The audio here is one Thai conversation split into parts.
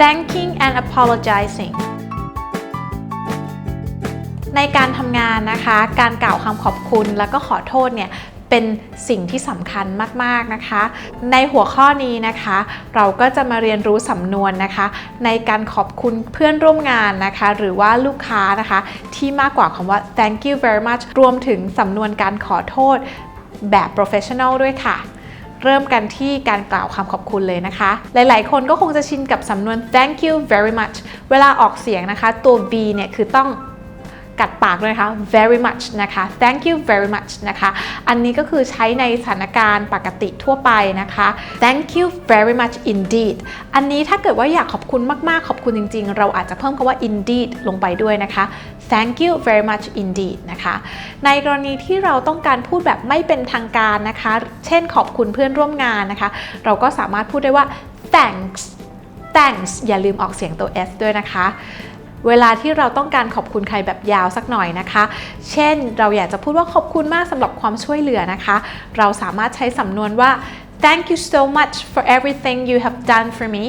thanking and apologizing ในการทำงานนะคะ การกล่าวคำขอบคุณแล้วก็ขอโทษเนี่ยเป็นสิ่งที่สำคัญมากๆนะคะ ในหัวข้อนี้นะคะ เราก็จะมาเรียนรู้สำนวนนะคะ ในการขอบคุณเพื่อนร่วมงานนะคะ หรือว่าลูกค้านะคะ ที่มากกว่าคำว่า thank you very much รวมถึงสำนวนการขอโทษแบบ professional ด้วยค่ะ เริ่มกันที่การกล่าวคำขอบคุณเลยนะคะ หลายๆ คนก็คงจะชินกับสำนวน thank you very much เวลาออกเสียงนะคะ ตัว B เนี่ยคือต้อง กัดปากเลยนะคะ very much นะคะ thank you very much นะคะ อันนี้ก็คือใช้ในสถานการณ์ปกติทั่วไปนะคะ thank you very much indeed อันนี้ถ้าเกิดว่าอยากขอบคุณมาก ๆ ขอบคุณจริง ๆ เราอาจจะเพิ่มคำว่า indeed ลงไปด้วยนะคะ thank you very much indeed นะคะ ในกรณีที่เราต้องการพูดแบบไม่เป็นทางการนะคะ เช่นขอบคุณเพื่อนร่วมงานนะคะ เราก็สามารถพูดได้ว่า thanks thanks อย่าลืมออกเสียงตัว s ด้วยนะคะ เวลาที่เราต้องการขอบคุณใครแบบยาวสักหน่อยนะคะ เช่นเราอยากจะพูดว่าขอบคุณมากสำหรับความช่วยเหลือนะคะ เราสามารถใช้สำนวนว่า thank you so much for everything you have done for me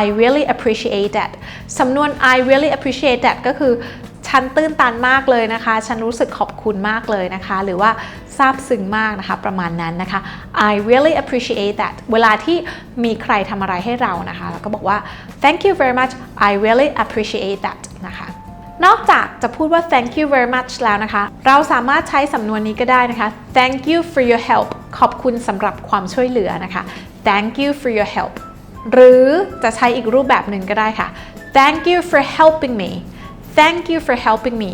I really appreciate that สำนวน I really appreciate that ก็คือ ฉันตื้นตันมากเลยนะคะ ฉันรู้สึกขอบคุณมากเลยนะคะ หรือว่าซาบซึ้งมากนะคะ ประมาณนั้นนะคะ I really appreciate that เวลาที่มีใครทำอะไรให้เรานะคะเราก็บอกว่า thank you very much I really appreciate that นะคะนอกจากจะพูดว่า thank you very much แล้วนะคะ เราสามารถใช้สำนวนนี้ก็ได้นะคะ thank you for your help ขอบคุณสำหรับความช่วยเหลือนะคะ thank you for your help หรือจะใช้อีกรูปแบบหนึ่งก็ได้ค่ะ thank you for helping me thank you for helping me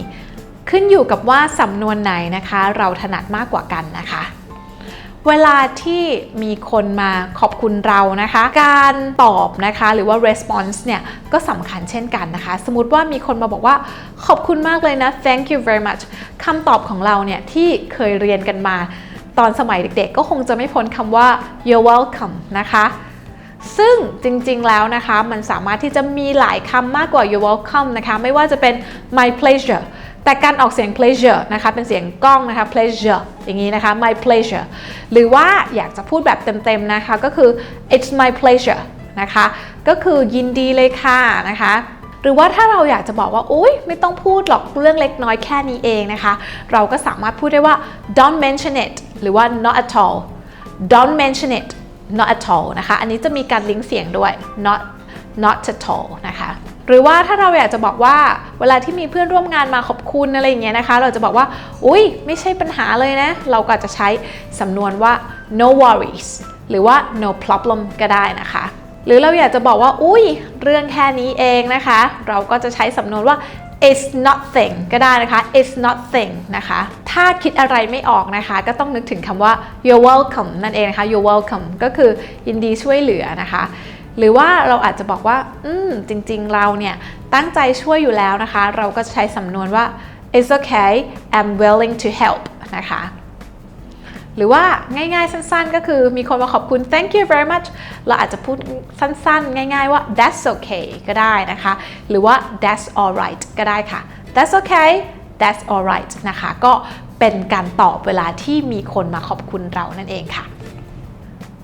ขึ้นอยู่กับว่าสำนวนไหนนะคะ เราถนัดมากกว่ากันนะคะ เวลาที่มีคนมาขอบคุณเรานะคะ การตอบนะคะหรือว่า response เนี่ยก็สำคัญเช่นกันนะคะ สมมติว่ามีคนมาบอกว่าขอบคุณมากเลยนะ thank you very much คำตอบของเราเนี่ยที่เคยเรียนกันมา ตอนสมัยเด็กๆ ก็คงจะไม่พ้นคำว่า you're welcome นะคะ ซึ่งจริงๆแล้วนะคะ มันสามารถที่จะมีหลายคำมากกว่า you're welcome นะคะ ไม่ว่าจะเป็น my pleasure แต่การออกเสียง pleasure นะคะ เป็นเสียงก้องนะคะ pleasure อย่างนี้นะคะ my pleasure หรือว่าอยากจะพูดแบบเต็มๆนะคะ ก็คือ it's my pleasure นะคะ ก็คือยินดีเลยค่ะนะคะ หรือว่าถ้าเราอยากจะบอกว่าอุ้ยไม่ต้องพูดหรอกเรื่องเล็กน้อยแค่นี้เองนะคะ เราก็สามารถพูดได้ว่า don't mention it หรือว่า not at all don't mention it not at all นะคะ อันนี้จะมีการลิงก์เสียงด้วย not not at all นะคะ หรือว่าถ้าเราอยากจะบอกว่าเวลาที่มีเพื่อนร่วมงานมาขอบคุณอะไรอย่างเงี้ยนะคะ เราจะบอกว่า อุ้ยไม่ใช่ปัญหาเลยนะ เราก็จะใช้สำนวนว่า no worries หรือว่า no problem ก็ได้นะคะ หรือเราอยากจะบอกว่า อุ้ยเรื่องแค่นี้เองนะคะ เราก็จะใช้สำนวนว่า it's nothing ก็ได้นะคะ it's nothing นะคะ ถ้าคิดอะไรไม่ออกนะคะ ก็ต้องนึกถึงคำว่า you're welcome นั่นเองนะคะ you're welcome ก็คือยินดีช่วยเหลือนะคะ หรือว่าเราอาจจะบอกว่า อืม จริงๆ เราเนี่ย ตั้งใจช่วยอยู่แล้วนะคะ เราก็ใช้สำนวนว่า it's okay I'm willing to help นะคะ หรือว่าง่ายๆสั้นๆ ก็คือมีคนมาขอบคุณ thank you very much เราอาจจะพูดสั้นๆ ง่ายๆว่า that's okay ก็ได้นะคะ หรือว่า that's alright ก็ได้ค่ะ that's okay that's alright นะคะ ก็เป็นการตอบเวลาที่มีคนมาขอบคุณเรานั่นเองค่ะ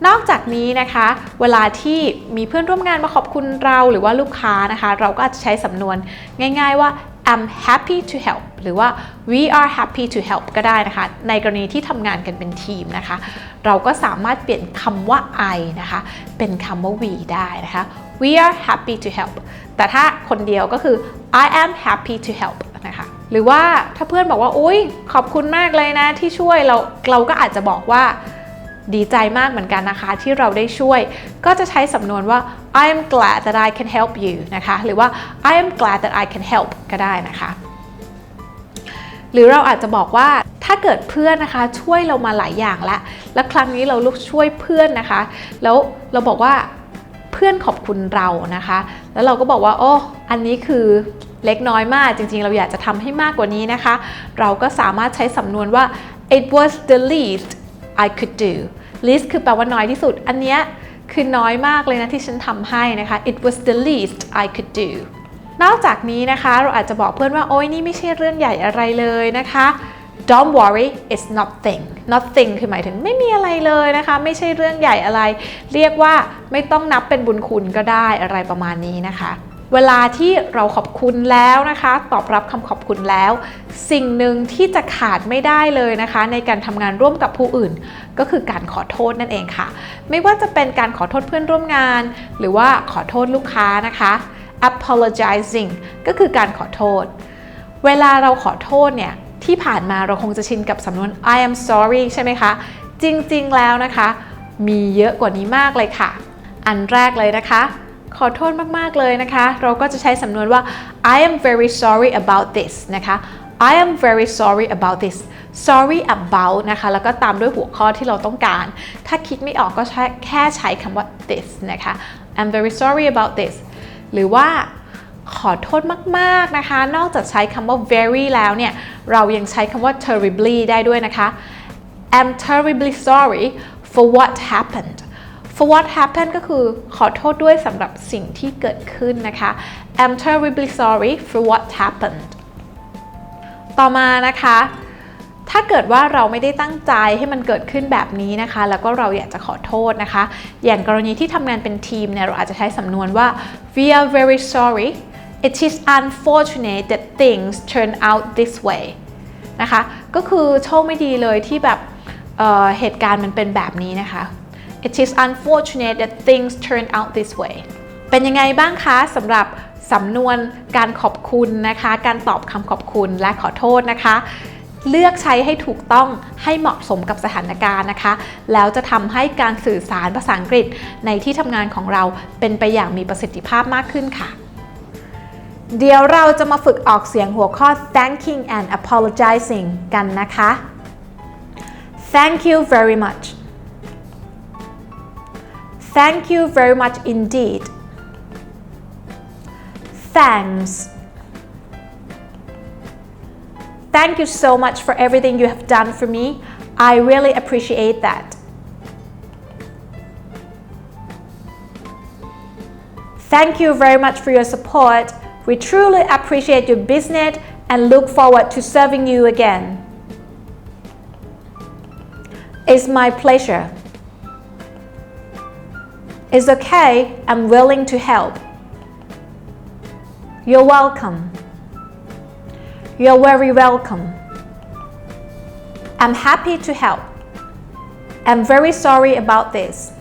นอกจากนี้นะคะ เวลาที่มีเพื่อนร่วมงานมาขอบคุณเราหรือว่าลูกค้านะคะ เราก็อาจจะใช้สำนวนง่ายๆว่า I'm happy to help หรือว่า we are happy to help ก็ได้นะคะ ในกรณีที่ทำงานกันเป็นทีมนะคะ เราก็สามารถเปลี่ยนคำว่า I นะคะ เป็นคำว่า we ได้นะคะ we are happy to help แต่ถ้าคนเดียวก็คือ I am happy to help นะคะหรือว่าถ้าเพื่อนบอกว่าอุ้ยขอบคุณมากเลยนะที่ช่วยเราเราก็อาจจะบอกว่าดีใจมากเหมือนกันนะคะที่เราได้ช่วย ก็จะใช้สำนวนว่า I am glad that I can help you นะคะหรือว่า I am glad that I can help ก็ได้นะคะ หรือเราอาจจะบอกว่าถ้าเกิดเพื่อนนะคะช่วยเรามาหลายอย่างแล้วและครั้งนี้เราลุกช่วยเพื่อนนะคะ แล้วเราบอกว่าเพื่อนขอบคุณเรานะคะ แล้วเราก็บอกว่า โอ้อันนี้คือเล็กน้อยมากจริงๆ เราอยากจะทำให้มากกว่านี้นะคะ เราก็สามารถใช้สำนวนว่า it was the least I could do least คือแปลว่าน้อยที่สุด อันเนี้ยคือน้อยมากเลยนะที่ฉันทำให้นะคะ it was the least I could do นอกจากนี้นะคะเราอาจจะบอกเพื่อนว่าโอ้ยนี่ไม่ใช่เรื่องใหญ่อะไรเลยนะคะ don't worry it's nothing nothing คือหมายถึงไม่มีอะไรเลยนะคะ ไม่ใช่เรื่องใหญ่อะไร เรียกว่าไม่ต้องนับเป็นบุญคุณก็ได้อะไรประมาณนี้นะคะเวลาที่เราขอบคุณแล้วนะคะ ตอบรับคำขอบคุณแล้ว สิ่งหนึ่งที่จะขาดไม่ได้เลยนะคะ ในการทำงานร่วมกับผู้อื่น ก็คือการขอโทษนั่นเองค่ะ ไม่ว่าจะเป็นการขอโทษเพื่อนร่วมงาน หรือว่าขอโทษลูกค้านะคะ apologizing ก็คือการขอโทษ เวลาเราขอโทษเนี่ยที่ผ่านมาเราคงจะชินกับสำนวน I am sorry ใช่ไหมคะ จริงๆแล้วนะคะ มีเยอะกว่านี้มากเลยค่ะ อันแรกเลยนะคะ ขอโทษมากๆเลยนะคะ เราก็จะใช้สำนวนว่า I am very sorry about this นะคะ I am very sorry about this sorry about นะคะ แล้วก็ตามด้วยหัวข้อที่เราต้องการ ถ้าคิดไม่ออกก็ใช้แค่ใช้คำว่า this นะคะ I'm very sorry about this หรือว่าขอโทษมาก ๆ นะคะ นอกจากใช้คำว่า very แล้วเนี่ย เรายังใช้คำว่า terribly ได้ด้วยนะคะ I'm terribly sorry for what happened for what happened ก็คือขอโทษด้วยสำหรับสิ่งที่เกิดขึ้นนะคะ I'm terribly sorry for what happened ต่อมานะคะ ถ้าเกิดว่าเราไม่ได้ตั้งใจให้มันเกิดขึ้นแบบนี้นะคะ แล้วก็เราอยากจะขอโทษนะคะ อย่างกรณีที่ทำงานเป็นทีมเนี่ยเราอาจจะใช้สำนวนว่า we are very sorry it is unfortunate that things turn out this way นะคะ ก็คือโชคไม่ดีเลยที่แบบเอ่อเหตุการณ์มันเป็นแบบนี้นะคะ it is unfortunate that things turn out this way เป็นยังไงบ้างคะสำหรับสำนวนการขอบคุณนะคะ การตอบคำขอบคุณและขอโทษนะคะ เลือกใช้ให้ถูกต้องให้เหมาะสมกับสถานการณ์นะคะ แล้วจะทำให้การสื่อสารภาษาอังกฤษในที่ทำงานของเราเป็นไปอย่างมีประสิทธิภาพมากขึ้นค่ะ เดี๋ยวเราจะมาฝึกออกเสียงหัวข้อ thanking and apologizing กันนะคะ thank you very much thank you very much indeed thanks Thank you so much for everything you have done for me. I really appreciate that. Thank you very much for your support. We truly appreciate your business and look forward to serving you again. It's my pleasure. It's okay, I'm willing to help. You're welcome. You're very welcome. I'm happy to help. I'm very sorry about this.